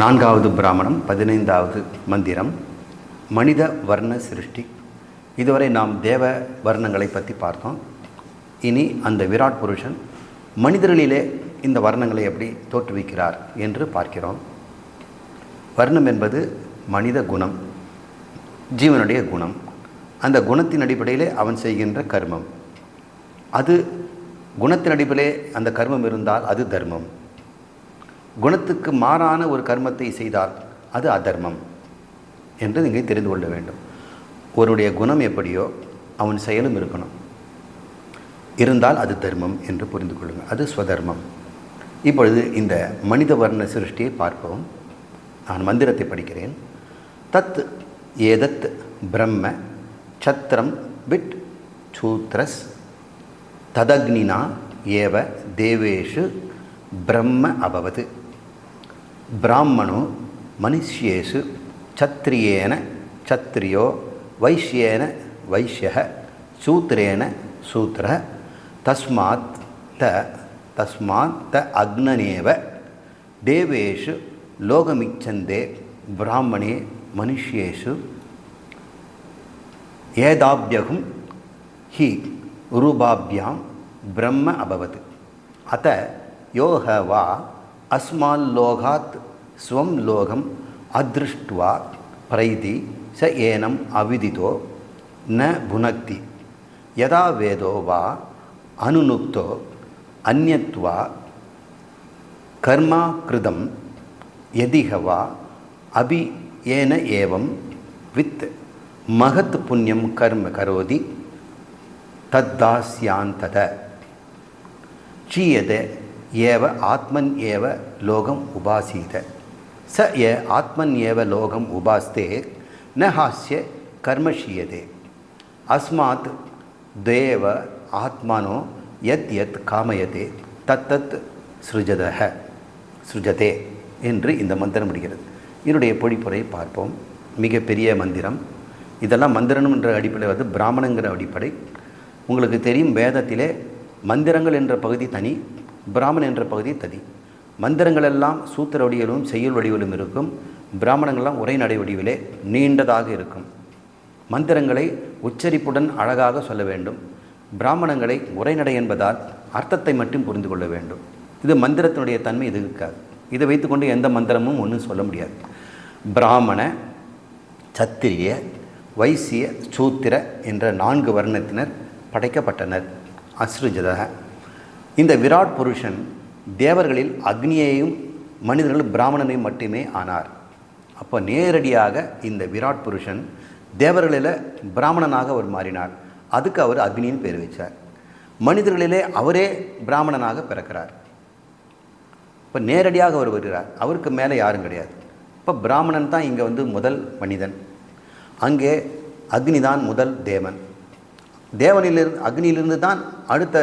நான்காவது பிராமணம் பதினைந்தாவது மந்திரம் மனித வர்ண சிருஷ்டி. இதுவரை நாம் தேவ வர்ணங்களை பற்றி பார்த்தோம். இனி அந்த விராட் புருஷன் மனிதர்களிலே இந்த வர்ணங்களை எப்படி தோற்றுவிக்கிறார் என்று பார்க்கிறோம். வர்ணம் என்பது மனித குணம் ஜீவனுடைய குணம். அந்த குணத்தின் அடிப்படையிலே அவன் செய்கின்ற கர்மம். அது குணத்தின் அடிப்படையிலே அந்த கர்மம் இருந்தால் அது தர்மம். குணத்துக்கு மாறான ஒரு கர்மத்தை செய்தால் அது அதர்மம் என்று நீங்கள் தெரிந்து கொள்ள வேண்டும். ஒருடைய குணம் எப்படியோ அவன் செயலும் இருக்கணும். இருந்தால் அது தர்மம் என்று புரிந்து கொள்ளுங்கள். அது ஸ்வதர்மம். இப்பொழுது இந்த மனித வர்ண சிருஷ்டியை பார்ப்போம். நான் மந்திரத்தை படிக்கிறேன். தத் ஏதத் பிரம்ம சத்திரம் விட் சூத்ரஸ் ததக்னினா ஏவ தேவேஷு பிரம்ம அபவது. பிராமணோ மனுஷ்யேஷு சத்திரியேன சத்திரியோ வைஷ்யேன வைஷ்ய சூத்திரேன சூத்திர தஸ்மாத் த தஸ்மாத் த அக்னனேவ தேவேஷு லோகமிச்சந்தே பிராமணே மனுஷ்யேஷு ஏதாபியகும் ஹி ரூபாபியாம் பிரம்ம அபவத். அத்த யோக வா அஸ்மால்லோகாத் ஸ்வம் லோகம் அதிருஷ்டுவா பிரைதி ச ஏனம் அவிதிதோ ந புனக்தி. யதா வேதோ வா அனுனுக்தோ அந்யத்வா கர்மா கிருதம் யதிக வா அபி ஏன ஏவம் வித் மகத் புண்ணியம் கர்ம கரோதி தத்தாஸ்யாந்தத சீயதே ஏவ ஆத்மன் ஏவ லோகம் உபாசீத. ச ஏ ஆத்மன் ஏவ லோகம் உபாஸ்தே ந ஹாஸ்ய கர்மஷீயதே. அஸ்மாத் தேவ ஆத்மனோ எத் எத் காமயதே தத்தத் சிருஜதக சிருஜதே என்று இந்த மந்திரம் முடிகிறது. இதனுடைய பொழிப்புரை பார்ப்போம். மிகப்பெரிய மந்திரம். இதெல்லாம் மந்திரம் என்ற அடிப்படை வந்து பிராமணங்கிற அடிப்படை. உங்களுக்கு தெரியும் வேதத்திலே மந்திரங்கள் என்ற பகுதி தனி. பிராமணன் என்ற பகுதி ததி. மந்திரங்கள் எல்லாம் சூத்திர வடிவிலும் செய்யுள் வடிவிலும் இருக்கும். பிராமணங்கள்லாம் உரைநடை வடிவிலே நீண்டதாக இருக்கும். மந்திரங்களை உச்சரிப்புடன் அழகாக சொல்ல வேண்டும். பிராமணங்களை உரைநடை என்பதால் அர்த்தத்தை மட்டும் புரிந்து கொள்ள வேண்டும். இது மந்திரத்தினுடைய தன்மை இது இருக்காது. இதை வைத்துக்கொண்டு எந்த மந்திரமும் ஒன்றும் சொல்ல முடியாது. பிராமண சத்திரிய வைசிய சூத்திர என்ற நான்கு வர்ணத்தினர் படைக்கப்பட்டனர். அஸ்ருஜதக இந்த விராட் புருஷன் தேவர்களில் அக்னியையும் மனிதர்கள் பிராமணனையும் மட்டுமே ஆனார். அப்போ நேரடியாக இந்த விராட் புருஷன் தேவர்களில் பிராமணனாக அவர் மாறினார். அதுக்கு அவர் அக்னின்னு பேர் வச்சார். மனிதர்களிலே அவரே பிராமணனாக பிறக்கிறார். இப்போ நேரடியாக அவர் வருகிறார். அவருக்கு மேலே யாரும் கிடையாது. இப்போ பிராமணன் தான் இங்கே வந்து முதல் மனிதன். அங்கே அக்னி தான் முதல் தேவன். தேவனிலிருந்து அக்னியிலிருந்து தான் அடுத்த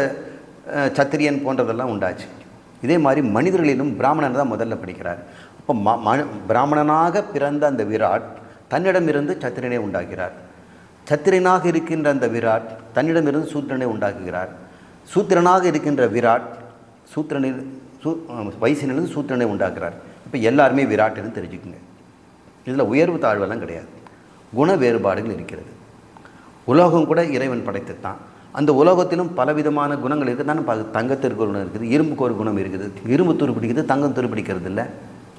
சத்திரியன் போன்றதெல்லாம் உண்டாச்சு. இதே மாதிரி மனிதர்களிலும் பிராமணன் தான் முதல்ல படிக்கிறார். அப்போ ம பிராமணனாக பிறந்த அந்த விராட் தன்னிடமிருந்து சத்திரனை உண்டாக்கிறார். சத்திரனாக இருக்கின்ற அந்த விராட் தன்னிடமிருந்து சூத்திரனை உண்டாக்குகிறார். சூத்திரனாக இருக்கின்ற விராட் சூத்திரனில் சூ வயசினிலிருந்து சூத்திரனை உண்டாக்குறார் இப்போ எல்லாருமே விராட்டுன்னு தெரிஞ்சுக்குங்க. இதில் உயர்வு தாழ்வெல்லாம் கிடையாது. குண வேறுபாடுகள் இருக்கிறது. உலோகம் கூட இறைவன் படைத்து தான். அந்த உலோகத்திலும் பலவிதமான குணங்கள் இருக்குது. தானே பா தங்கத்திற்கு ஒரு குணம் இருக்குது இரும்புக்கு ஒரு குணம் இருக்குது. இரும்பு துருப்பிடிக்குது தங்கம் துருப்பிடிக்கிறது இல்லை.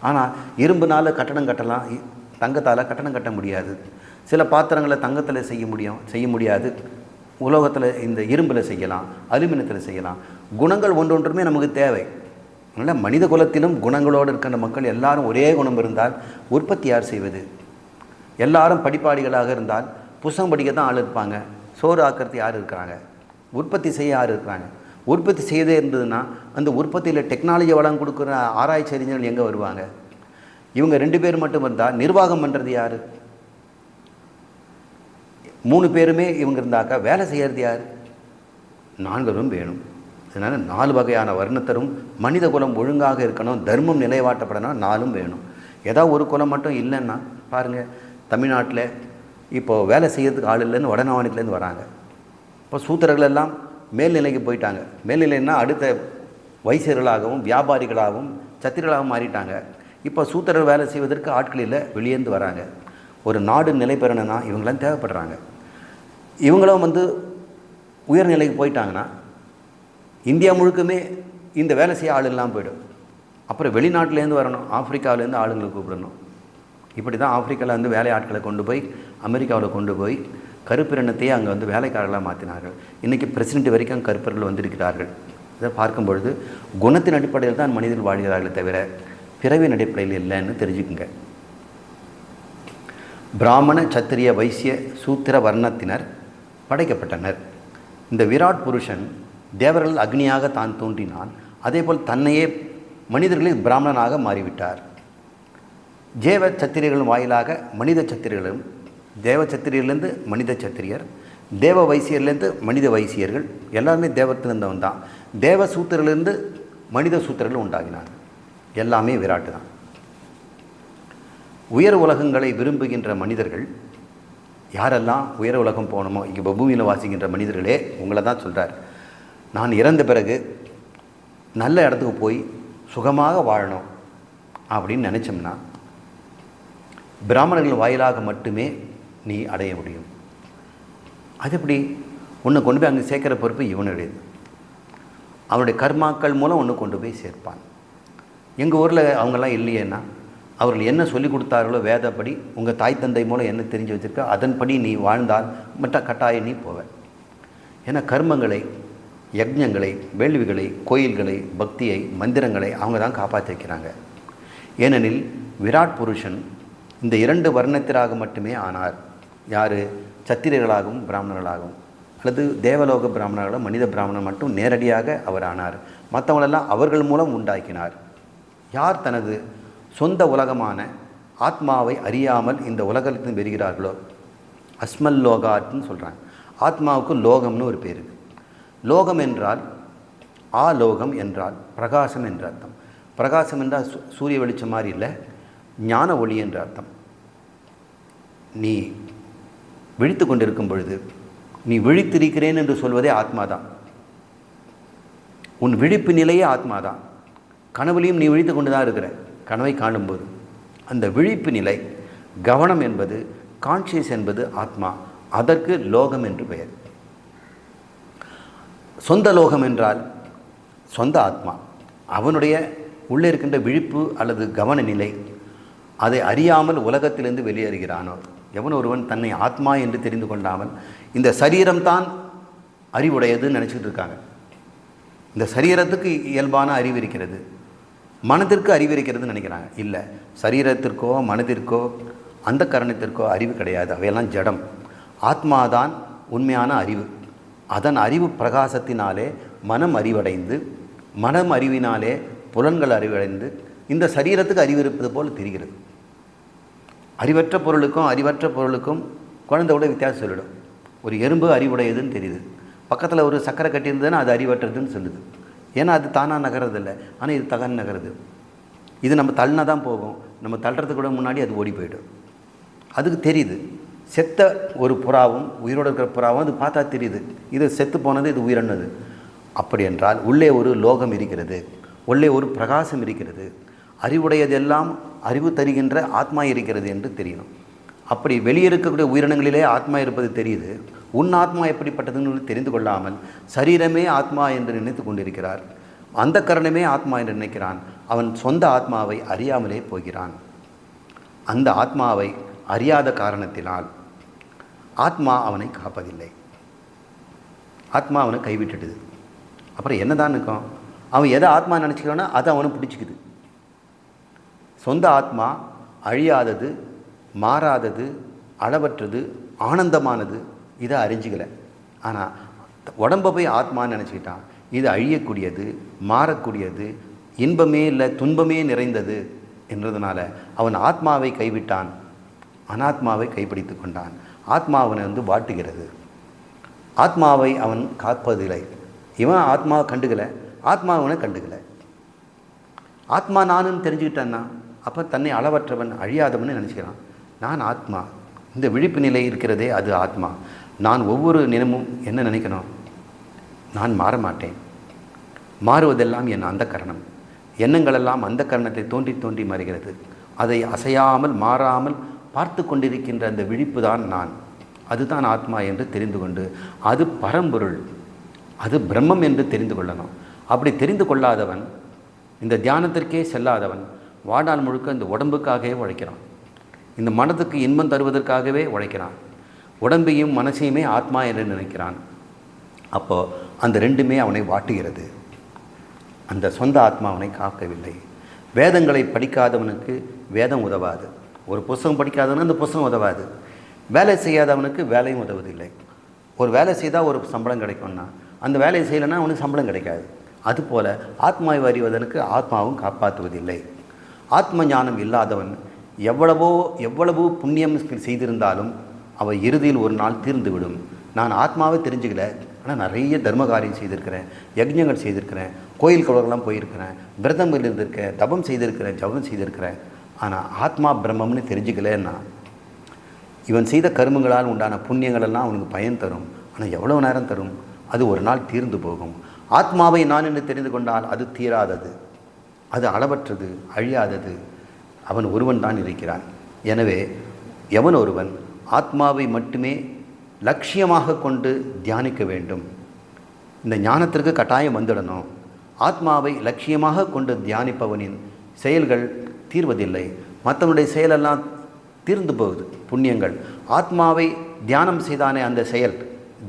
ஆனால் இரும்புனால் கட்டணம் கட்டலாம். இ- தங்கத்தால் கட்டணம் கட்ட முடியாது. சில பாத்திரங்களை தங்கத்தில் செய்ய முடியும் செய்ய முடியாது. உலோகத்தில் இந்த இரும்பில் செய்யலாம் அலுமினியத்தில் செய்யலாம். குணங்கள் ஒன்றொன்றுமே நமக்கு தேவை. அதனால் மனித குலத்திலும் குணங்களோடு இருக்கின்ற மக்கள் எல்லாரும் ஒரே குணம் இருந்தால் உற்பத்தி யார் செய்வது? எல்லாரும் படிப்பாளிகளாக இருந்தால் புஸ்தகம் படிக்க தான் ஆள் இருப்பாங்க. சோறு ஆக்கிறது யார் இருக்கிறாங்க? உற்பத்தி செய்ய யார் இருக்கிறாங்க? உற்பத்தி செய்தே இருந்ததுன்னா அந்த உற்பத்தியில் டெக்னாலஜி வளம் கொடுக்குற ஆராய்ச்சி அறிஞர்கள் எங்கே வருவாங்க? இவங்க ரெண்டு பேர் மட்டும் இருந்தால் நிர்வாகம் பண்ணுறது யார்? மூணு பேருமே இவங்க இருந்தாக்கா வேலை செய்கிறது யார்? நான்கரும் வேணும். அதனால் நாலு வகையான வர்ணத்தரும் மனித குலம் ஒழுங்காக இருக்கணும் தர்மம் நிலைவாட்டப்படணும் நாலும் வேணும். ஏதாவது ஒரு குலம் மட்டும் இல்லைன்னா பாருங்கள் தமிழ்நாட்டில் இப்போது வேலை செய்கிறதுக்கு ஆள் இல்லைன்னு வடநாவணத்துலேருந்து வராங்க. இப்போ சூத்திரர்கள் எல்லாம் மேல்நிலைக்கு போயிட்டாங்க. மேல்நிலைன்னா அடுத்த வைசியர்களாகவும் வியாபாரிகளாகவும் சத்திரர்களாகவும் மாறிட்டாங்க. இப்போ சூத்திரர் வேலை செய்வதற்கு ஆட்கள் இல்லை வெளியேந்து வராங்க. ஒரு நாடு நிலை பெறணும்னா இவங்களாம் தேவைப்படுறாங்க. இவங்களும் வந்து உயர்நிலைக்கு போயிட்டாங்கன்னா இந்தியா முழுக்குமே இந்த வேலை செய்ய ஆள் இல்லாமல் போயிடும். அப்புறம் வெளிநாட்டிலேருந்து வரணும் ஆப்பிரிக்காவிலேருந்து ஆளுங்களை கூப்பிடணும். இப்படி தான் ஆப்பிரிக்காவில் வந்து வேலை ஆட்களை கொண்டு போய் அமெரிக்காவில் கொண்டு போய் கருப்பிரணத்தையே அங்கே வந்து வேலைக்காரர்களாக மாற்றினார்கள் இன்றைக்கி பிரசிடென்ட் வரைக்கும் கருப்பர்கள் வந்திருக்கிறார்கள். இதை பார்க்கும் பொழுது குணத்தின் அடிப்படையில் தான் மனிதர்கள் வாழ்கிறார்களே தவிர பிறவின் அடிப்படையில் இல்லைன்னு தெரிஞ்சுக்குங்க. பிராமண சத்திரிய வைசிய சூத்திர வர்ணத்தினர் படைக்கப்பட்டனர். இந்த விராட் புருஷன் தேவர்கள் அக்னியாக தான் தோன்றினான். அதேபோல் தன்னையே மனிதர்களில் பிராமணனாக மாறிவிட்டார். ஜேவ சத்திரியர்களின் வாயிலாக மனித சத்திரியர்களும் தேவ சத்திரியர்லேருந்து மனித சத்திரியர் தேவ வைசியர்லேருந்து மனித வைசியர்கள் எல்லாருமே தேவத்திலிருந்தவன் தான் தேவ சூத்திரிலிருந்து மனித சூத்திரர்கள் உண்டாகினார். எல்லாமே விராட்டு தான் உயர் உலகங்களை விரும்புகின்ற மனிதர்கள் யாரெல்லாம் உயர் உலகம் போகணுமோ இங்கே பூமியில் வாசிக்கின்ற மனிதர்களே உங்களை தான் சொல்கிறார் நான் இறந்த பிறகு நல்ல இடத்துக்கு போய் சுகமாக வாழணும் அப்படின்னு நினச்சோம்னா பிராமணர்கள் வாயிலாக மட்டுமே நீ அடைய முடியும். அது எப்படி உன்னை கொண்டு போய் அங்கே சேர்க்குற பொறுப்பு இவனுடையது. அவனுடைய கர்மாக்கள் மூலம் ஒன்று கொண்டு போய் சேர்ப்பான். எங்கள் ஊரில் அவங்கெல்லாம் இல்லையேன்னா அவர்கள் என்ன சொல்லி கொடுத்தார்களோ வேதப்படி உங்கள் தாய் தந்தை மூலம் என்ன தெரிஞ்சு வச்சுருக்கோ அதன்படி நீ வாழ்ந்தால் மற்ற கட்டாயம் நீ போவ. ஏன்னா கர்மங்களை யஜ்ஞங்களை வேள்விகளை கோயில்களை பக்தியை மந்திரங்களை அவங்க தான் காப்பாற்றி வைக்கிறாங்க. ஏனெனில் விராட் புருஷன் இந்த இரண்டு வர்ணத்திற்காக மட்டுமே ஆனார். யார்? சத்திரியர்களாகவும் பிராமணர்களாகவும். அல்லது தேவலோக பிராமணர்களும் மனித பிராமணன் மட்டும் நேரடியாக அவர் ஆனார். மற்றவங்களெல்லாம் அவர்கள் மூலம் உண்டாக்கினார். யார் தனது சொந்த உலகமான ஆத்மாவை அறியாமல் இந்த உலகத்தில் பெறுகிறார்களோ அஸ்மல் லோகாட்னு சொல்கிறாங்க ஆத்மாவுக்கு லோகம்னு ஒரு பேர் லோகம் என்றால் ஆ லோகம் என்றால் பிரகாசம் என்ற அர்த்தம். பிரகாசம் என்றால் சூரிய வெளிச்சம் மாதிரி இல்லை ஞான ஒளி என்ற அர்த்தம். நீ விழித்து கொண்டிருக்கும் பொழுது நீ விழித்திருக்கிறேன் என்று சொல்வதே ஆத்மாதான். உன் விழிப்பு நிலையே ஆத்மாதான். கனவுலையும் நீ விழித்து கொண்டு தான் இருக்கிற. கனவை காணும்போது. அந்த விழிப்பு நிலை கவனம் என்பது கான்ஷியஸ் என்பது ஆத்மா. அதற்கு லோகம் என்று பெயர். சொந்த லோகம் என்றால் சொந்த ஆத்மா. அவனுடைய உள்ளே இருக்கின்ற விழிப்பு அல்லது கவன நிலை அதை அறியாமல் உலகத்திலிருந்து வெளியேறுகிறானோ? எவன் ஒருவன் தன்னை ஆத்மா என்று தெரிந்து கொண்டாமல் இந்த சரீரம்தான் அறிவுடையதுன்னு நினச்சிக்கிட்டு இருக்காங்க. இந்த சரீரத்துக்கு இயல்பான அறிவு இருக்கிறது. மனதிற்கு அறிவு இருக்கிறதுன்னு நினைக்கிறாங்க. இல்லை சரீரத்திற்கோ மனதிற்கோ அந்த கரணத்திற்கோ அறிவு கிடையாது. அவையெல்லாம் ஜடம். ஆத்மாதான் உண்மையான அறிவு. அதன் அறிவு பிரகாசத்தினாலே மனம் அறிவடைந்து மனம் அறிவினாலே புலன்கள் அறிவடைந்து இந்த சரீரத்துக்கு அறிவு இருப்பது போல் தெரிகிறது. அறிவற்ற பொருளுக்கும் அறிவற்ற பொருளுக்கும் குழந்தையோட வித்தியாசம் சொல்லிடும். ஒரு எறும்பு அறிவுடையதுன்னு தெரியுது. பக்கத்தில் ஒரு சக்கரை கட்டியிருந்ததுன்னா அது அறிவற்றதுன்னு சொல்லுது. ஏன்னா அது தானாக நகர்றதில்ல. ஆனால் இது தகன் நகருது. இது நம்ம தள்ளினா தான் போகும். நம்ம தள்ளுறதுக்கு கூட முன்னாடி அது ஓடி போயிடும். அதுக்கு தெரியுது. செத்த ஒரு புறாவும் உயிரோடு இருக்கிற புறாவும் அது பார்த்தா தெரியுது. இது செத்து போனது இது உயிரினது. அப்படி என்றால் உள்ளே ஒரு லோகம் இருக்கிறது. உள்ளே ஒரு பிரகாசம் இருக்கிறது. அறிவுடையதெல்லாம் அறிவு தருகின்ற ஆத்மா இருக்கிறது என்று தெரியணும். அப்படி வெளியே இருக்கக்கூடிய உயிரினங்களிலே ஆத்மா இருப்பது தெரியுது. உன் ஆத்மா எப்படிப்பட்டதுன்னு தெரிந்து கொள்ளாமல் சரீரமே ஆத்மா என்று நினைத்து கொண்டிருக்கிறார். அந்த கரணமே ஆத்மா என்று நினைக்கிறான். அவன் சொந்த ஆத்மாவை அறியாமலே போகிறான். அந்த ஆத்மாவை அறியாத காரணத்தினால் ஆத்மா அவனை காப்பதில்லை. ஆத்மா அவனை கைவிட்டுடுது. அப்புறம் என்னதான் இருக்கும்? அவன் எதை ஆத்மா நினச்சிக்கிறானோ அதை அவனை பிடிச்சிக்குது. சொந்த ஆத்மா அழியாதது மாறாதது அளவற்றது ஆனந்தமானது இதை அறிஞ்சிக்கல. ஆனால் உடம்பை போய் ஆத்மான்னு நினச்சிக்கிட்டான். இது அழியக்கூடியது மாறக்கூடியது இன்பமே இல்லை துன்பமே நிறைந்தது என்றதுனால அவன் ஆத்மாவை கைவிட்டான். அனாத்மாவை கைப்பிடித்து கொண்டான். ஆத்மா அவனை வந்து வாட்டுகிறது. ஆத்மாவை அவன் காப்பதில்லை. இவன் ஆத்மா கண்டுக்கலை. ஆத்மா அவனை ஆத்மா நானுன்னு தெரிஞ்சுக்கிட்டான்னா அப்போ தன்னை அளவற்றவன் அழியாதவன் நினச்சிக்கிறான். நான் ஆத்மா. இந்த விழிப்பு நிலை இருக்கிறதே அது ஆத்மா. நான் ஒவ்வொரு நிலமும் என்ன நினைக்கணும்? நான் மாற மாட்டேன். மாறுவதெல்லாம் என் அந்த கரணம் எண்ணங்களெல்லாம் அந்த கரணத்தை தோன்றி தோன்றி மறைகிறது. அதை அசையாமல் மாறாமல் பார்த்து கொண்டிருக்கின்ற அந்த விழிப்பு தான் நான். அதுதான் ஆத்மா என்று தெரிந்து கொண்டு அது பரம்பொருள். அது பிரம்மம் என்று தெரிந்து கொள்ளணும். அப்படி தெரிந்து கொள்ளாதவன் இந்த தியானத்திற்கே செல்லாதவன் வாழ்நாள் முழுக்க இந்த உடம்புக்காகவே உழைக்கிறான். இந்த மனதுக்கு இன்பம் தருவதற்காகவே உழைக்கிறான். உடம்பையும் மனசையுமே ஆத்மா என்று நினைக்கிறான். அப்போது அந்த ரெண்டுமே அவனை வாட்டுகிறது. அந்த சொந்த ஆத்மா அவனை காக்கவில்லை. வேதங்களை படிக்காதவனுக்கு வேதம் உதவாது. ஒரு புஸ்தகம் படிக்காதவனுக்கு அந்த புஸ்தகம் உதவாது. வேலை செய்யாதவனுக்கு வேலையும் உதவதில்லை ஒரு வேலை செய்தால் ஒரு சம்பளம் கிடைக்கும்னா அந்த வேலையை செய்யலைன்னா அவனுக்கு சம்பளம் கிடைக்காது. அதுபோல் ஆத்மாவை அறிவதனுக்கு ஆத்மாவும் காப்பாற்றுவதில்லை. ஆத்ம ஞானம் இல்லாதவன் எவ்வளவோ எவ்வளவு புண்ணியம் செய்திருந்தாலும் அவள் இறுதியில் ஒரு நாள் தீர்ந்துவிடும். நான் ஆத்மாவை தெரிஞ்சுக்கல. ஆனால் நிறைய தர்ம காரியம் செய்திருக்கிறேன் யஜ்ஞங்கள் செய்திருக்கிறேன் கோயில் குளங்கள்லாம் போயிருக்கிறேன் விரதங்கள் இருந்திருக்கேன் தபம் செய்திருக்கிறேன் ஜபம் செய்திருக்கிறேன். ஆனால் ஆத்மா பிரம்மம்னு தெரிஞ்சுக்கலன்னா இவன் செய்த கருமங்களால் உண்டான புண்ணியங்களெல்லாம் அவனுக்கு பயன் தரும். ஆனால் எவ்வளோ நேரம் தரும்? அது ஒரு நாள் தீர்ந்து போகும். ஆத்மாவை நான் என்று தெரிந்து கொண்டால் அது தீராதது. அது அளவற்றது அழியாதது. அவன் ஒருவன் தான் இருக்கிறான். எனவே எவன் ஒருவன் ஆத்மாவை மட்டுமே லட்சியமாக கொண்டு தியானிக்க வேண்டும்? இந்த ஞானத்திற்கு கட்டாயம் வந்துடணும். ஆத்மாவை லட்சியமாக கொண்டு தியானிப்பவனின் செயல்கள் தீர்வதில்லை. மற்றவனுடைய செயலெல்லாம் தீர்ந்து போகுது. புண்ணியங்கள். ஆத்மாவை தியானம் செய்தானே அந்த செயல்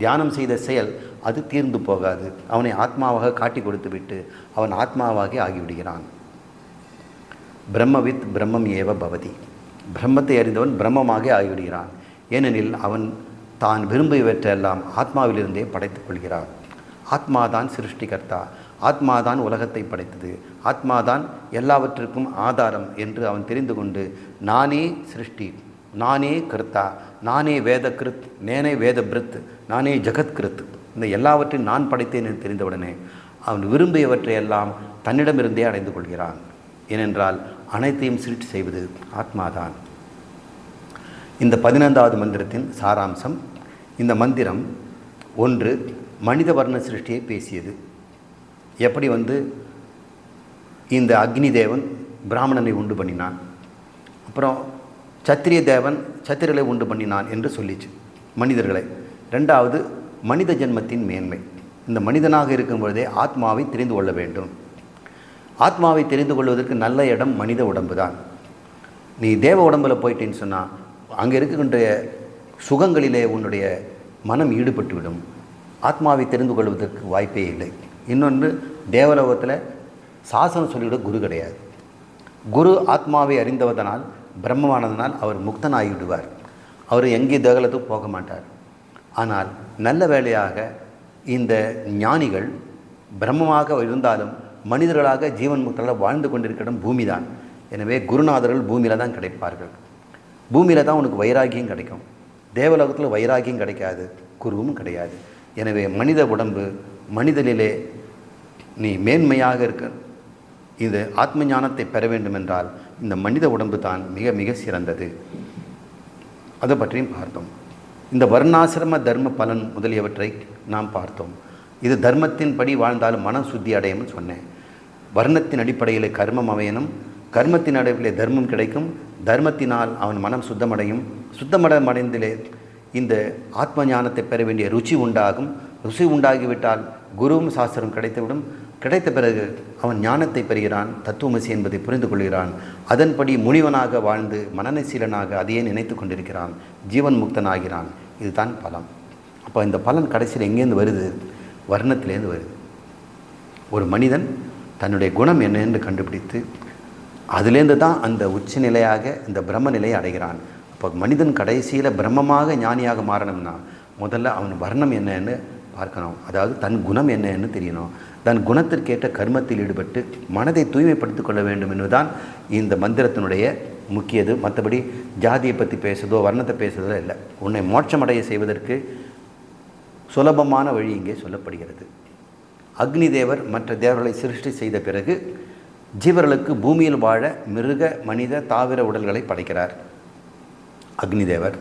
தியானம் செய்த செயல் அது தீர்ந்து போகாது. அவனை ஆத்மாவாக காட்டி கொடுத்து விட்டு அவன் ஆத்மாவாகி ஆகிவிடுகிறான். பிரம்மவித் பிரம்மம் ஏவ பவதி. பிரம்மத்தை அறிந்தவன் பிரம்மமாக ஆகிவிடுகிறான். ஏனெனில் அவன் தான் விரும்பியவற்றையெல்லாம் ஆத்மாவிலிருந்தே படைத்துக் கொள்கிறான். ஆத்மாதான் சிருஷ்டிகர்த்தா. ஆத்மாதான் உலகத்தை படைத்தது. ஆத்மாதான் எல்லாவற்றிற்கும் ஆதாரம் என்று அவன் தெரிந்து கொண்டு நானே சிருஷ்டி நானே கிருத்தா நானே வேத கிருத் நேனே வேத பிரித் நானே ஜெகத்கிருத். இந்த எல்லாவற்றையும் நான் படைத்தேன் என்று தெரிந்தவுடனே அவன் விரும்பியவற்றையெல்லாம் தன்னிடமிருந்தே அடைந்து கொள்கிறான். ஏனென்றால் அனைத்தையும் சிருஷ்டி செய்வது ஆத்மாதான். இந்த பதினைந்தாவது மந்திரத்தின் சாராம்சம் இந்த மந்திரம் ஒன்று மனித வர்ண சிருஷ்டியை பேசியது. எப்படி வந்து இந்த அக்னி தேவன் பிராமணனை உண்டு பண்ணினான்? அப்புறம் சத்திரிய தேவன் சத்திரலை உண்டு பண்ணினான் என்று சொல்லிச்சு மனிதர்களை. ரெண்டாவது மனித ஜென்மத்தின் மேன்மை. இந்த மனிதனாக இருக்கும் பொழுதே ஆத்மாவை தெரிந்து கொள்ள வேண்டும். ஆத்மாவை தெரிந்து கொள்வதற்கு நல்ல இடம் மனித உடம்பு தான் நீ தேவ உடம்பில் போயிட்டேன்னு சொன்னால் அங்கே இருக்கின்ற சுகங்களிலே உன்னுடைய மனம் ஈடுபட்டுவிடும். ஆத்மாவை தெரிந்து கொள்வதற்கு வாய்ப்பே இல்லை. இன்னொன்று தேவலோகத்தில் சாசனம் சொல்லிவிட குரு கிடையாது. குரு ஆத்மாவை அறிந்தவதனால் பிரம்மமானதனால் அவர் முக்தனாகிவிடுவார். அவர் எங்கே தேகலத்துக்கு போக மாட்டார். ஆனால் நல்ல வேளையாக இந்த ஞானிகள் பிரம்மமாக இருந்தாலும் மனிதர்களாக ஜீவன் முக்தர்களாக வாழ்ந்து கொண்டிருக்கிற பூமி தான் எனவே குருநாதர்கள் பூமியில் தான் கிடைப்பார்கள். பூமியில் தான் உனக்கு வைராகியம் கிடைக்கும். தேவலோகத்தில் வைராகியம் கிடைக்காது குருவும் கிடையாது. எனவே மனித உடம்பு மனிதனிலே நீ மேன்மையாக இருக்க இது ஆத்ம ஞானத்தை பெற வேண்டுமென்றால் இந்த மனித உடம்பு தான் மிக மிக சிறந்தது. அதை பற்றியும் பார்த்தோம். இந்த வர்ணாசிரம தர்ம பலன் முதலியவற்றை நாம் பார்த்தோம். இது தர்மத்தின்படி வாழ்ந்தாலும் மனம் சுத்தி அடையும்னு சொன்னேன். வர்ணத்தின் அடிப்படையில் கர்மம் அமையணும். கர்மத்தின் அடிப்படையில் தர்மம் கிடைக்கும். தர்மத்தினால் அவன் மனம் சுத்தமடையும். சுத்தமடமடைந்திலே இந்த ஆத்ம ஞானத்தை பெற வேண்டிய ருச்சி உண்டாகும். ருசி உண்டாகிவிட்டால் குருவும் சாஸ்திரம் கிடைத்துவிடும். கிடைத்த பிறகு அவன் ஞானத்தை பெறுகிறான். தத்துவமசி என்பதை புரிந்து கொள்கிறான். அதன்படி முனிவனாக வாழ்ந்து மனநசீலனாக அதையே நினைத்து கொண்டிருக்கிறான். ஜீவன் முக்தனாகிறான். இதுதான் பலம். அப்போ இந்த பலன் கடைசியில் எங்கேருந்து வருது? வர்ணத்திலேருந்து வருது. ஒரு மனிதன் தன்னுடைய குணம் என்ன என்று கண்டுபிடித்து அதுலேருந்து தான் அந்த உச்சநிலையாக இந்த பிரம்ம நிலையை அடைகிறான். அப்போ மனிதன் கடைசியில் பிரம்மமாக ஞானியாக மாறணும்னா முதல்ல அவன் வர்ணம் என்னன்னு பார்க்கணும். அதாவது தன் குணம் என்னன்னு தெரியணும். தன் குணத்திற்கேற்ற கர்மத்தில் ஈடுபட்டு மனதை தூய்மைப்படுத்திக் கொள்ள வேண்டும் என்பதுதான் இந்த மந்திரத்தினுடைய முக்கியது. மற்றபடி ஜாதியை பற்றி பேசுதோ வர்ணத்தை பேசுறதோ இல்லை. உன்னை மோட்சமடைய செய்வதற்கு சுலபமான வழி இங்கே சொல்லப்படுகிறது. அக்னி தேவர் மற்ற தேவர்களை சிருஷ்டி செய்த பிறகு ஜீவர்களுக்கு பூமியில் வாழ மிருக மனித தாவர உடல்களை படைக்கிறார் அக்னி தேவர்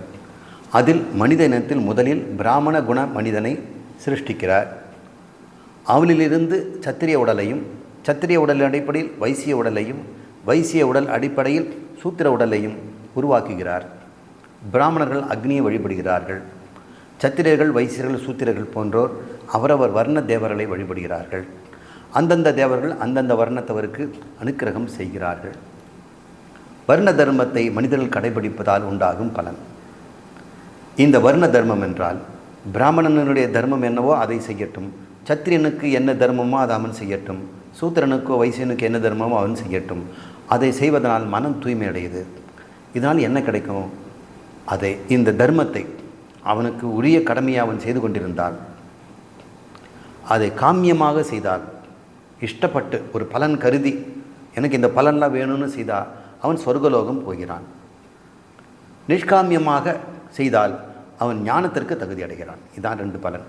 அதில் மனித இனத்தில் முதலில் பிராமண குண மனிதனை சிருஷ்டிக்கிறார். அவனிலிருந்து சத்திரிய உடலையும் சத்திரிய உடல் அடிப்படையில் வைசிய உடலையும் வைசிய உடல் அடிப்படையில் சூத்திர உடலையும் உருவாக்குகிறார். பிராமணர்கள் அக்னியை வழிபடுகிறார்கள். சத்திரியர்கள் வைசியர்கள் சூத்திரர்கள் போன்றோர் அவரவர் வர்ண தேவர்களை வழிபடுகிறார்கள். அந்தந்த தேவர்கள் அந்தந்த வர்ணத்தவருக்கு அனுக்கிரகம் செய்கிறார்கள். வர்ண தர்மத்தை மனிதர்கள் கடைபிடிப்பதால் உண்டாகும் பலன். இந்த வர்ண தர்மம் என்றால் பிராமணனுடைய தர்மம் என்னவோ அதை செய்யட்டும். சத்திரியனுக்கு என்ன தர்மமோ அதை அவன் செய்யட்டும். சூத்திரனுக்கோ வைசியனுக்கு என்ன தர்மமோ அவன் செய்யட்டும். அதை செய்வதனால் மனம் தூய்மை அடையுது இதனால் என்ன கிடைக்கும்? அதை இந்த தர்மத்தை அவனுக்கு உரிய கடமையை அவன் செய்து கொண்டிருந்தால் அதை காமியமாக செய்தால் இஷ்டப்பட்டு ஒரு பலன் கருதி எனக்கு இந்த பலன்லாம் வேணும்னு செய்தால் அவன் சொர்க்கலோகம் போகிறான். நிஷ்காமியமாக செய்தால் அவன் ஞானத்திற்கு தகுதி அடைகிறான். இதான் ரெண்டு பலன்.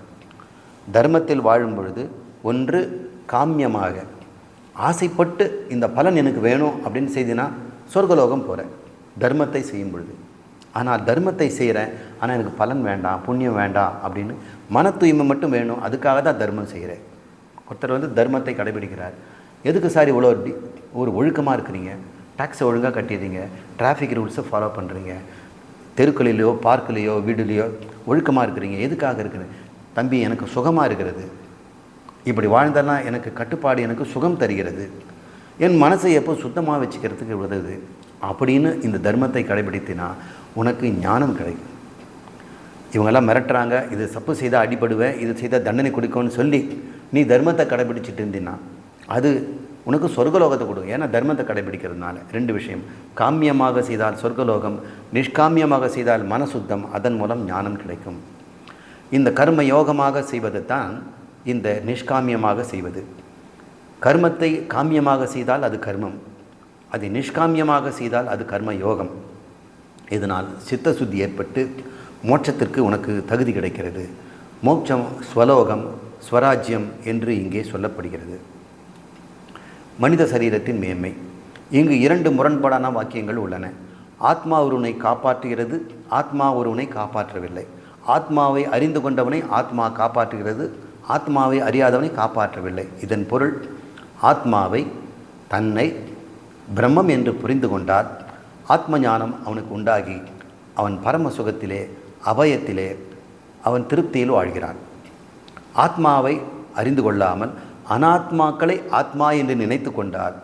தர்மத்தில் வாழும் பொழுது ஒன்று காமியமாக ஆசைப்பட்டு இந்த பலன் எனக்கு வேணும் அப்படின்னு செய்தினா சொர்க்கலோகம் போகிறேன் தர்மத்தை செய்யும் பொழுது. ஆனால் தர்மத்தை செய்கிறேன் ஆனால் எனக்கு பலன் வேண்டாம் புண்ணியம் வேண்டாம் அப்படின்னு மன தூய்மை மட்டும் வேணும் அதுக்காக தான் தர்மம் செய்கிறேன் ஒருத்தர் வந்து தர்மத்தை கடைபிடிக்கிறார். எதுக்கு சார் இவ்வளோ ஒரு ஒழுக்கமாக இருக்கிறீங்க? டேக்ஸை ஒழுங்காக கட்டிடுறீங்க டிராஃபிக் ரூல்ஸை ஃபாலோ பண்ணுறீங்க தெருக்களிலையோ பார்க்கிலையோ வீடுலேயோ ஒழுக்கமாக இருக்கிறீங்க எதுக்காக இருக்குது? தம்பி எனக்கு சுகமாக இருக்கிறது. இப்படி வாழ்ந்தெல்லாம் எனக்கு கட்டுப்பாடு எனக்கு சுகம் தருகிறது. என் மனசை எப்போ சுத்தமாக வச்சுக்கிறதுக்கு உதவுது? அப்படின்னு இந்த தர்மத்தை கடைபிடித்தினா உனக்கு ஞானம் கிடைக்கும். இவங்கெல்லாம் மிரட்டுறாங்க இது தப்பு செய்தால் அடிபடுவேன் இது செய்தால் தண்டனை கொடுக்கும்னு சொல்லி நீ தர்மத்தை கடைபிடிச்சிட்டு இருந்தீன்னா அது உனக்கு சொர்க்கலோகத்தை கொடுக்கும். ஏன்னா தர்மத்தை கடைபிடிக்கிறதுனால ரெண்டு விஷயம். காமியமாக செய்தால் சொர்க்கலோகம் நிஷ்காமியமாக செய்தால் மனசுத்தம் அதன் மூலம் ஞானம் கிடைக்கும். இந்த கர்ம யோகமாக செய்வது தான் இந்த நிஷ்காமியமாக செய்வது. கர்மத்தை காமியமாக செய்தால் அது கர்மம். அதை நிஷ்காமியமாக செய்தால் அது கர்ம யோகம். இதனால் சித்த சுத்தி ஏற்பட்டு மோட்சத்திற்கு உனக்கு தகுதி கிடைக்கிறது. மோட்சம் ஸ்வலோகம் ஸ்வராஜ்யம் என்று இங்கே சொல்லப்படுகிறது. மனித சரீரத்தின் மேன்மை. இங்கு இரண்டு முரண்பாடான வாக்கியங்கள் உள்ளன. ஆத்மா ஒருவனை காப்பாற்றுகிறது ஆத்மா ஒருவனை காப்பாற்றவில்லை. ஆத்மாவை அறிந்து கொண்டவனை ஆத்மா காப்பாற்றுகிறது ஆத்மாவை அறியாதவனை காப்பாற்றவில்லை. இதன் பொருள் ஆத்மாவை தன்னை பிரம்மம் என்று புரிந்து கொண்டால் ஆத்ம ஞானம் அவனுக்கு உண்டாகி அவன் பரம சுகத்திலே அபயத்திலே அவன் திருப்தியில் வாழ்கிறான் ஆத்மாவை அறிந்து கொள்ளாமல் அனாத்மாக்களை ஆத்மா என்று நினைத்து கொண்டால்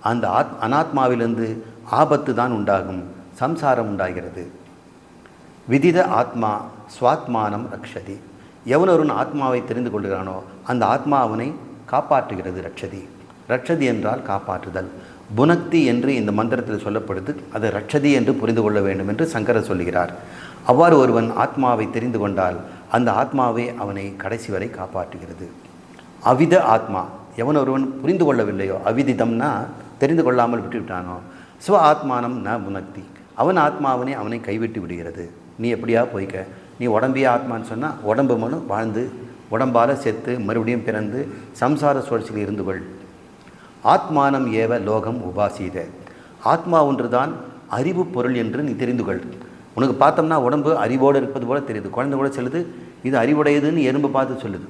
அந்த ஆத் அனாத்மாவிலிருந்து ஆபத்து தான் உண்டாகும் சம்சாரம் உண்டாகிறது. விதித ஆத்மா ஸ்வாத்மானம் ரக்ஷதி. எவனொருன் ஆத்மாவை தெரிந்து கொள்கிறானோ அந்த ஆத்மா அவனை காப்பாற்றுகிறது ரட்சதி ரட்சதி என்றால் காப்பாற்றுதல். புனக்தி என்று இந்த மந்திரத்தில் சொல்லப்படுது அது ரட்சதி என்று புரிந்து கொள்ள வேண்டும் என்று சங்கரர் சொல்கிறார். அவ்வாறு ஒருவன் ஆத்மாவை தெரிந்து கொண்டால் அந்த ஆத்மாவே அவனை கடைசி வரை காப்பாற்றுகிறது. அவித ஆத்மா. எவன் ஒருவன் புரிந்து கொள்ளவில்லையோ அவிதிதம்னா தெரிந்து கொள்ளாமல் விட்டுவிட்டானோ ஸ்வ ஆத்மானம் ந புனக்தி. அவன் ஆத்மாவனே அவனை கைவிட்டு விடுகிறது. நீ எப்படியா போய்க்க? நீ உடம்பியே ஆத்மான்னு சொன்னால் உடம்பு மனு வாழ்ந்து உடம்பால் செத்து மறுபடியும் பிறந்து சம்சார சுழற்சியில் இருந்து கொள். ஆத்மானம் ஏவ லோகம் உபாசீத. ஆத்மா ஒன்று தான் அறிவு பொருள் என்று நீ தெரிந்து கொள். உனக்கு பார்த்தோம்னா உடம்பு அறிவோடு இருப்பது போல தெரியுது. குழந்தை கூட சொல்லுது இது அறிவுடையதுன்னு எறும்பு பார்த்து சொல்லுது.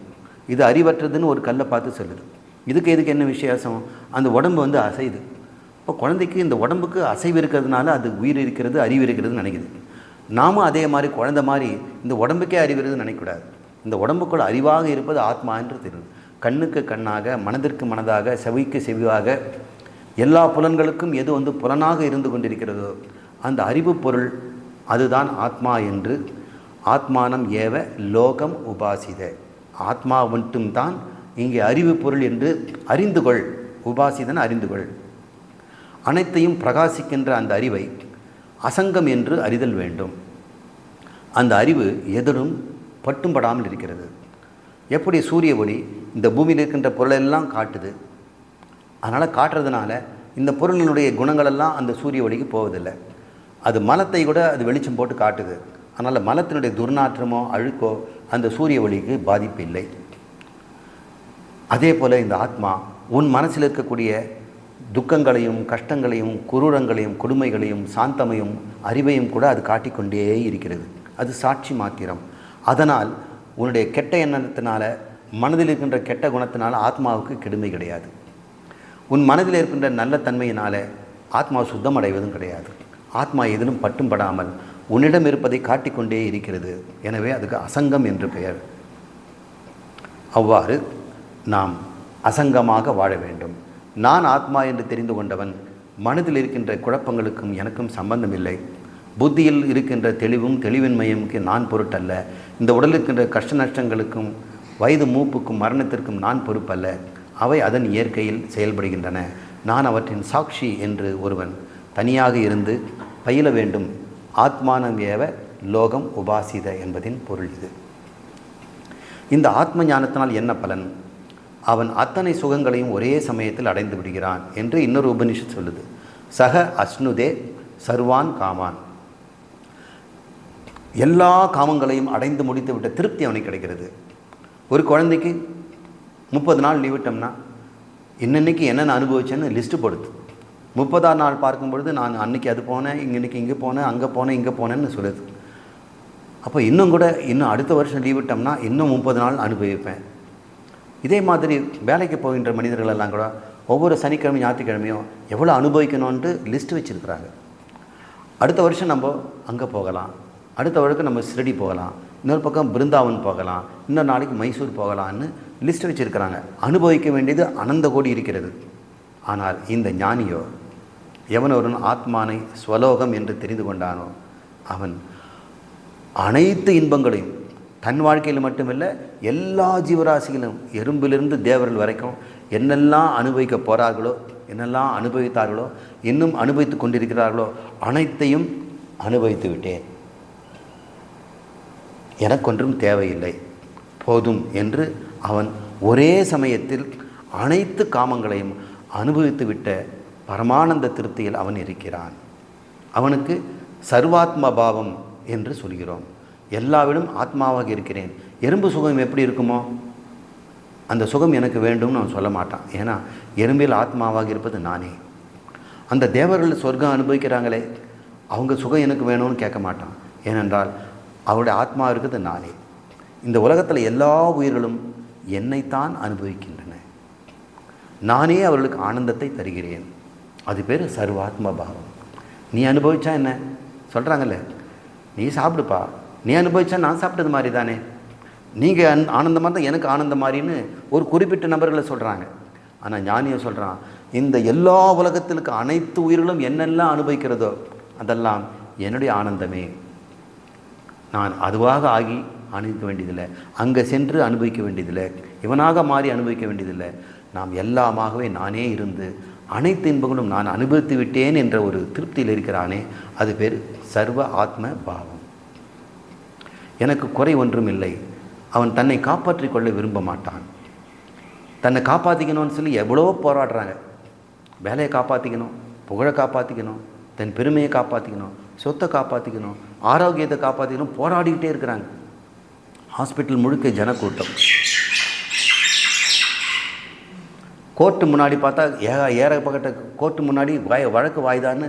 இது அறிவற்றதுன்னு ஒரு கல்லை பார்த்து சொல்லுது. இதுக்கு இதுக்கு என்ன விசேஷம் அந்த உடம்பு வந்து அசையுது. இப்போ குழந்தைக்கு இந்த உடம்புக்கு அசைவு இருக்கிறதுனால அது உயிர் இருக்கிறது அறிவு இருக்கிறதுன்னு நினைக்குது. நாமும் அதே மாதிரி குழந்தை மாதிரி இந்த உடம்புக்கே அறிவு நினைக்கூடாது நினைக்கக்கூடாது. இந்த உடம்புக்குள்ள அறிவாக இருப்பது ஆத்மா என்று தெரியும். கண்ணுக்கு கண்ணாக மனதிற்கு மனதாக செவிக்கு செவியாக எல்லா புலன்களுக்கும் எது வந்து புலனாக இருந்து கொண்டிருக்கிறதோ அந்த அறிவு பொருள் அதுதான் ஆத்மா என்று ஆத்மானம் ஏவ லோகம் உபாசித. ஆத்மா மட்டும்தான் இங்கே அறிவு பொருள் என்று அறிந்து கொள். உபாசிதன் அறிந்து கொள். அனைத்தையும் பிரகாசிக்கின்ற அந்த அறிவை அசங்கம் என்று அறிதல் வேண்டும். அந்த அறிவு எதிரும் பட்டும் படாமல் இருக்கிறது. எப்படி சூரிய ஒளி இந்த பூமியில் இருக்கின்ற பொருளெல்லாம் காட்டுது? அதனால் காட்டுறதுனால இந்த பொருளினுடைய குணங்களெல்லாம் அந்த சூரிய ஒளிக்கு போவதில்லை. அது மலத்தை கூட அது வெளிச்சம் போட்டு காட்டுது. அதனால் மலத்தினுடைய துர்நாற்றமோ அழுக்கோ அந்த சூரிய ஒளிக்கு பாதிப்பு இல்லை. அதே போல் இந்த ஆத்மா உன் மனசில் இருக்கக்கூடிய துக்கங்களையும் கஷ்டங்களையும் குரூரங்களையும் கொடுமைகளையும் சாந்தமையும் அறிவையும் கூட அது காட்டிக்கொண்டே இருக்கிறது. அது சாட்சி மாத்திரம். அதனால் உன்னுடைய கெட்ட எண்ணத்தினால மனதில் இருக்கின்ற கெட்ட குணத்தினால் ஆத்மாவுக்கு கெடுமை கிடையாது. உன் மனதில் இருக்கின்ற நல்ல தன்மையினால் ஆத்மா சுத்தம் அடைவதும் கிடையாது. ஆத்மா எதிலும் பட்டும் படாமல் உன்னிடம் இருப்பதை காட்டிக்கொண்டே இருக்கிறது. எனவே அதுக்கு அசங்கம் என்று பெயர். அவ்வாறு நாம் அசங்கமாக வாழ வேண்டும். நான் ஆத்மா என்று தெரிந்து கொண்டவன் மனதில் இருக்கின்ற குழப்பங்களுக்கும் எனக்கும் சம்பந்தமில்லை. புத்தியில் இருக்கின்ற தெளிவும் தெளிவின்மையும்க்கு நான் பொருட்டல்ல. இந்த உடலில் இருக்கின்ற கஷ்ட நஷ்டங்களுக்கும் வயது மூப்புக்கும் மரணத்திற்கும் நான் பொறுப்பல்ல. அவை அதன் இயற்கையில் செயல்படுகின்றன. நான் அவற்றின் சாட்சி என்று ஒருவன் தனியாக இருந்து பயில வேண்டும். ஆத்மானம் ஏவ லோகம் உபாசித என்பதின் பொருள் இது. இந்த ஆத்ம ஞானத்தினால் என்ன பலன்? அவன் அத்தனை சுகங்களையும் ஒரே சமயத்தில் அடைந்து விடுகிறான் என்று இன்னொரு உபனிஷத் சொல்லுது. சக அஸ்னுதே சர்வான் காமான். எல்லா காமங்களையும் அடைந்து முடித்து விட்ட திருப்தி அவனுக்கு கிடைக்கிறது. ஒரு குழந்தைக்கு முப்பது நாள் லீவ் விட்டோம்னா இன்னன்னைக்கு என்னென்ன அனுபவிச்சேன்னு லிஸ்ட்டு போடுது. முப்பதாம் நாள் பார்க்கும் பொழுது நான் அன்னைக்கு அது போனேன் இன்னைக்கு இங்கே போனேன் அங்கே போனேன் இங்கே போனேன்னு சொல்லுது. அப்போ இன்னும் கூட இன்னும் அடுத்த வருஷம் லீவ் விட்டோம்னா இன்னும் முப்பது நாள் அனுபவிப்பேன். இதே மாதிரி வேலைக்கு போகின்ற மனிதர்கள் எல்லாம் கூட ஒவ்வொரு சனிக்கிழமை ஞாயிற்றுக்கிழமையும் எவ்வளோ அனுபவிக்கணும்ன்ட்டு லிஸ்ட் வச்சுருக்கிறாங்க. அடுத்த வருஷம் நம்ம அங்கே போகலாம். அடுத்த வருடம் நம்ம ஷிரடி போகலாம். இன்னொரு பக்கம் பிருந்தாவன் போகலாம். இன்னொரு நாளைக்கு மைசூர் போகலான்னு லிஸ்ட் வச்சுருக்கிறாங்க. அனுபவிக்க வேண்டியது அனந்த கோடி இருக்கிறது. ஆனால் இந்த ஞானியோ எவன் ஒருவன் ஆத்மானை ஸ்வலோகம் என்று தெரிந்து கொண்டானோ அவன் அனைத்து இன்பங்களையும் தன் வாழ்க்கையில் மட்டுமில்லை எல்லா ஜீவராசிகளும் எறும்பிலிருந்து தேவர்கள் வரைக்கும் என்னெல்லாம் அனுபவிக்க போகிறார்களோ என்னெல்லாம் அனுபவித்தார்களோ இன்னும் அனுபவித்து கொண்டிருக்கிறார்களோ அனைத்தையும் அனுபவித்து விட்டேன். எனக்கொன்றும் தேவையில்லை. போதும் என்று அவன் ஒரே சமயத்தில் அனைத்து காமங்களையும் அனுபவித்துவிட்ட பரமானந்த திருப்தியில் அவன் இருக்கிறான். அவனுக்கு சர்வாத்ம பாவம் என்று சொல்கிறோம். எல்லாவிலும் ஆத்மாவாக இருக்கிறேன். எறும்பு சுகம் எப்படி இருக்குமோ அந்த சுகம் எனக்கு வேண்டும்னு அவன் சொல்ல மாட்டான். ஏன்னா எறும்பில் ஆத்மாவாக இருப்பது நானே. அந்த தேவர்கள் சொர்க்கம் அனுபவிக்கிறாங்களே அவங்க சுகம் எனக்கு வேணும்னு கேட்க மாட்டான். ஏனென்றால் அவருடைய ஆத்மா இருக்கிறது நானே. இந்த உலகத்தில் எல்லா உயிர்களும் என்னைத்தான் அனுபவிக்கின்றன. நானே அவர்களுக்கு ஆனந்தத்தை தருகிறேன். அது பேர் சர்வாத்ம பாவம் நீ அனுபவிச்சா என்ன? சொல்கிறாங்கல்ல நீ சாப்பிடுப்பா. நீ அனுபவிச்சா நான் சாப்பிட்டது மாதிரி தானே நீங்கள் அன் ஆனந்தமாக தான் எனக்கு ஆனந்தம் மாதிரின்னு ஒரு குறிப்பிட்ட நபர்களை சொல்கிறாங்க ஆனால் ஞானியை சொல்கிறான் இந்த எல்லா உலகத்திலுக்கு அனைத்து உயிர்களும் என்னெல்லாம் அனுபவிக்கிறதோ அதெல்லாம் என்னுடைய ஆனந்தமே. நான் அதுவாக ஆகி அனுபவிக்க வேண்டியதில்லை. அங்கே சென்று அனுபவிக்க வேண்டியதில்லை. இவனாக மாறி அனுபவிக்க வேண்டியதில்லை. நாம் எல்லாமாகவே நானே இருந்து அனைத்து இன்பங்களும் நான் அனுபவித்து விட்டேன் என்ற ஒரு திருப்தியில் இருக்கிறானே. அது பேர் சர்வ ஆத்ம பாவம். எனக்கு குறை ஒன்றும் இல்லை. அவன் தன்னை காப்பாற்றி கொள்ள விரும்ப மாட்டான். தன்னை காப்பாற்றிக்கணும்னு சொல்லி எவ்வளோ போராடுறாங்க. வேலையை காப்பாற்றிக்கணும் புகழை காப்பாற்றிக்கணும் தன் பெருமையை காப்பாற்றிக்கணும் சொத்தை காப்பாற்றிக்கணும் ஆரோக்கியத்தை காப்பாற்றிக்கணும் போராடிக்கிட்டே இருக்கிறாங்க. ஹாஸ்பிட்டல் முழுக்க ஜனக்கூட்டம். கோர்ட்டு முன்னாடி பார்த்தா ஏ ஏறப்பட்ட கோர்ட்டு முன்னாடி வழக்கு வாய்தான்னு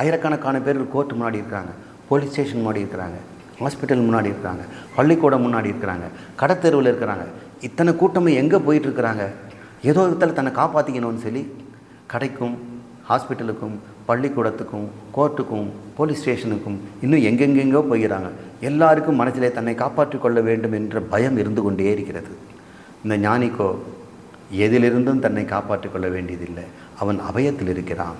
ஆயிரக்கணக்கான பேர் கோர்ட்டு முன்னாடி இருக்கிறாங்க. போலீஸ் ஸ்டேஷன் முன்னாடி இருக்கிறாங்க. ஹாஸ்பிட்டல் முன்னாடி இருக்கிறாங்க. பள்ளிக்கூடம் முன்னாடி இருக்கிறாங்க. கடத்தெருவில் இருக்கிறாங்க. இத்தனை கூட்டமும் எங்கே போயிட்டுருக்கிறாங்க? ஏதோ விதத்தில் தன்னை காப்பாற்றிக்கணும்னு சொல்லி கடைக்கும் ஹாஸ்பிட்டலுக்கும் பள்ளிக்கூடத்துக்கும் கோர்ட்டுக்கும் போலீஸ் ஸ்டேஷனுக்கும் இன்னும் எங்கெங்கெங்கோ போகிறாங்க எல்லாருக்கும் மனசிலே தன்னை காப்பாற்றிக் கொள்ள வேண்டும் என்ற பயம் இருந்து கொண்டே இருக்கிறது. இந்த ஞானிக்கோ எதிலிருந்தும் தன்னை காப்பாற்றிக் கொள்ள வேண்டியதில்லை. அவன் அபயத்தில் இருக்கிறான்.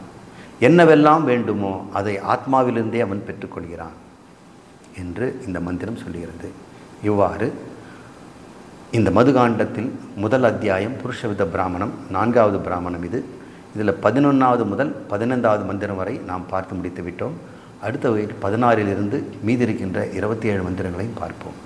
என்னவெல்லாம் வேண்டுமோ அதை ஆத்மாவிலிருந்தே அவன் பெற்றுக்கொள்கிறான். என்று இந்த மந்திரம் சொல்லுகிறது இவ்வாறு இந்த மதுகாண்டத்தில் முதல் அத்தியாயம் புருஷவித பிராமணம் நான்காவது பிராமணம் இது. இதில் பதினொன்றாவது முதல் பதினைந்தாவது மந்திரம் வரை நாம் பார்த்து முடித்து விட்டோம் அடுத்த வயிறு பதினாறிலிருந்து மீதி இருக்கின்ற இருபத்தி ஏழு மந்திரங்களையும் பார்ப்போம்.